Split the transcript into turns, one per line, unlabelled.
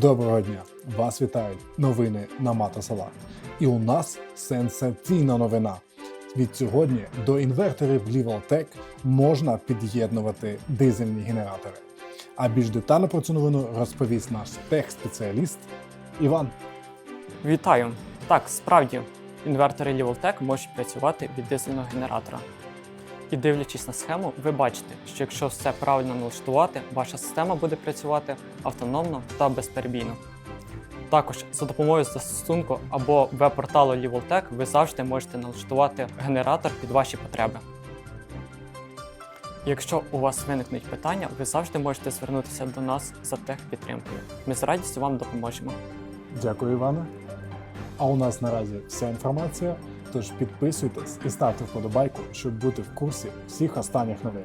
Доброго дня! Вас вітають новини на Мата Села. І у нас сенсаційна новина. Від сьогодні до інверторів Leveltech можна під'єднувати дизельні генератори. А більш детально про цю новину розповість наш тех-спеціаліст Іван.
Вітаю! Так, справді, інвертори Leveltech можуть працювати від дизельного генератора. І дивлячись на схему, ви бачите, що якщо все правильно налаштувати, ваша система буде працювати автономно та безперебійно. Також за допомогою застосунку або веб-порталу Leveltech ви завжди можете налаштувати генератор під ваші потреби. Якщо у вас виникнуть питання, ви завжди можете звернутися до нас за техпідтримкою. Ми з радістю вам допоможемо.
Дякую, Іване. А у нас наразі вся інформація. Тож підписуйтесь і ставте вподобайку, щоб бути в курсі всіх останніх новин.